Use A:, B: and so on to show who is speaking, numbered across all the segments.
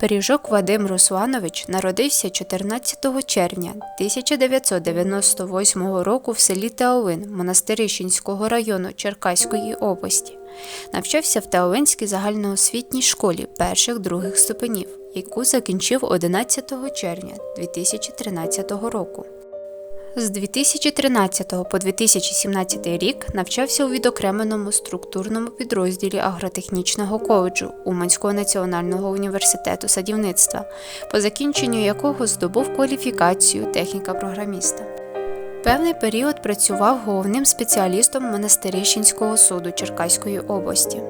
A: Пиріжок Вадим Русланович народився 14 червня 1998 року в селі Теолин Монастирищенського району Черкаської області. Навчався в Теолинській загальноосвітній школі перших других ступенів, яку закінчив 11 червня 2013 року. З 2013 по 2017 рік навчався у відокремленому структурному підрозділі агротехнічного коледжу Уманського національного університету садівництва, по закінченню якого здобув кваліфікацію техніка-програміста. Певний період працював головним спеціалістом Монастирищенського суду Черкаської області.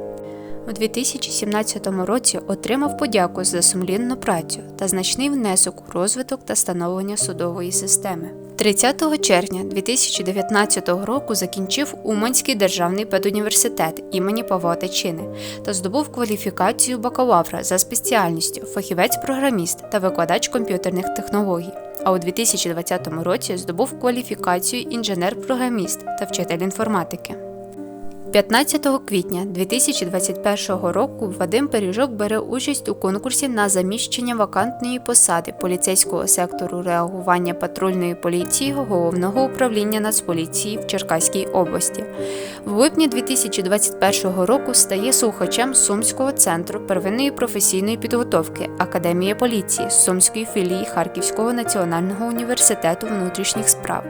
A: У 2017 році отримав подяку за сумлінну працю та значний внесок у розвиток та становлення судової системи. 30 червня 2019 року закінчив Уманський державний педуніверситет імені Павла Тичини та здобув кваліфікацію бакалавра за спеціальністю фахівець-програміст та викладач комп'ютерних технологій. А у 2020 році здобув кваліфікацію інженер-програміст та вчитель інформатики. 15 квітня 2021 року Вадим Пиріжок бере участь у конкурсі на заміщення вакантної посади поліцейського сектору реагування патрульної поліції головного управління Нацполіції в Черкаській області. В липні 2021 року стає слухачем Сумського центру первинної професійної підготовки Академії поліції Сумської філії Харківського національного університету внутрішніх справ.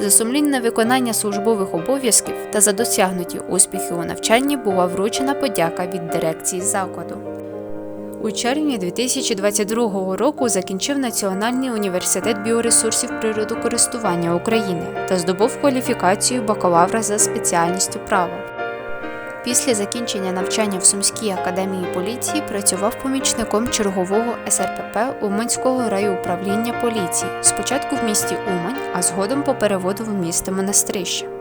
A: За сумлінне виконання службових обов'язків та за досягнуті успіхи у навчанні була вручена подяка від дирекції закладу. У червні 2022 року закінчив Національний університет біоресурсів природокористування України та здобув кваліфікацію бакалавра за спеціальністю право. Після закінчення навчання в Сумській академії поліції працював помічником чергового СРПП Уманського райуправління поліції, спочатку в місті Умань, а згодом по переводу в місто Монастирище.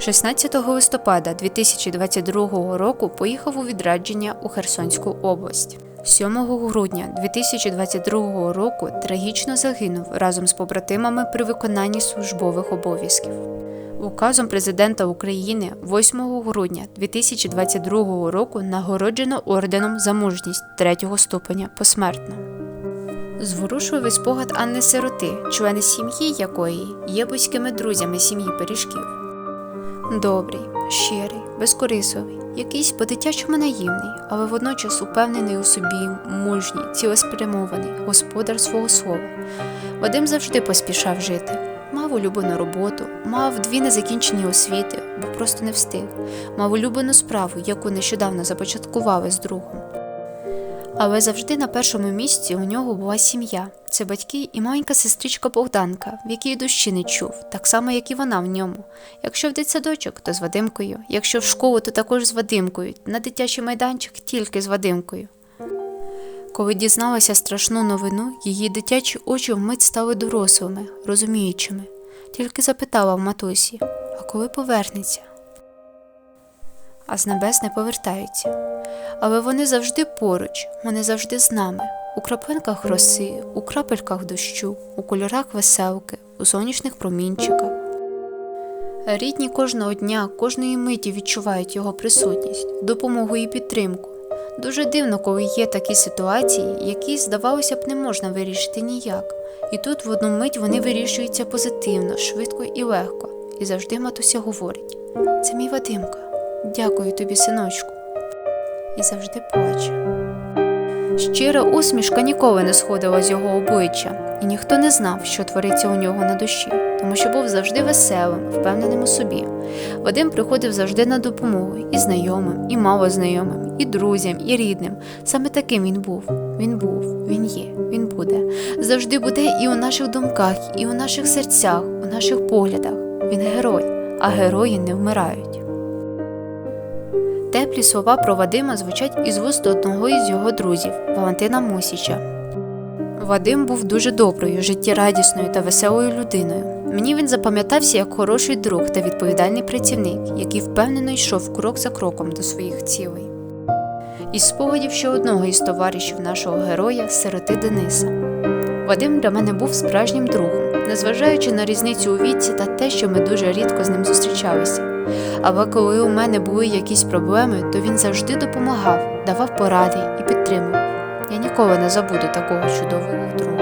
A: 16 листопада 2022 року поїхав у відрядження у Херсонську область. 7 грудня 2022 року трагічно загинув разом з побратимами при виконанні службових обов'язків. Указом президента України 8 грудня 2022 року нагороджено орденом за мужність 3 ступеня посмертно. Зворушливий спогад Анни Сироти, члени сім'ї якої є близькими друзями сім'ї пиріжків. Добрий, щирий, безкорисовий, якийсь по-дитячому наївний, але водночас упевнений у собі, мужній, цілеспрямований, господар свого слова. Вадим завжди поспішав жити. Мав улюблену роботу, мав дві незакінчені освіти, бо просто не встиг, мав улюблену справу, яку нещодавно започаткували з другом. Але завжди на першому місці у нього була сім'я. Це батьки і маленька сестричка Богданка, в якій душі не чув, так само, як і вона в ньому. Якщо в дитсадочок, то з Вадимкою, якщо в школу, то також з Вадимкою, на дитячий майданчик тільки з Вадимкою. Коли дізналася страшну новину, її дитячі очі вмить стали дорослими, розуміючими. Тільки запитала в матусі, а коли повернеться? А з небес не повертаються. Але вони завжди поруч, вони завжди з нами, у краплинках роси, у крапельках дощу, у кольорах веселки, у сонячних промінчиках. Рідні кожного дня, кожної миті відчувають його присутність, допомогу і підтримку. Дуже дивно, коли є такі ситуації, які, здавалося б, не можна вирішити ніяк. І тут в одну мить вони вирішуються позитивно, швидко і легко. І завжди матуся говорить: це мій Вадимка, дякую тобі, синочку. І завжди плаче. Щира усмішка ніколи не сходила з його обличчя, і ніхто не знав, що твориться у нього на душі, тому що був завжди веселим, впевненим у собі. Вадим приходив завжди на допомогу і знайомим, і малознайомим, і друзям, і рідним. Саме таким він був. Він був, він є, він буде. Завжди буде і у наших думках, і у наших серцях, у наших поглядах. Він герой, а герої не вмирають. Теплі слова про Вадима звучать із вуст одного із його друзів Валентина Мусіча. Вадим був дуже доброю, життєрадісною та веселою людиною. Мені він запам'ятався як хороший друг та відповідальний працівник, який впевнено йшов крок за кроком до своїх цілей. Із спогадів ще одного із товаришів нашого героя сироти Дениса. Вадим для мене був справжнім другом, незважаючи на різницю у віці та те, що ми дуже рідко з ним зустрічалися. Але коли у мене були якісь проблеми, то він завжди допомагав, давав поради і підтримував. Я ніколи не забуду такого чудового друга.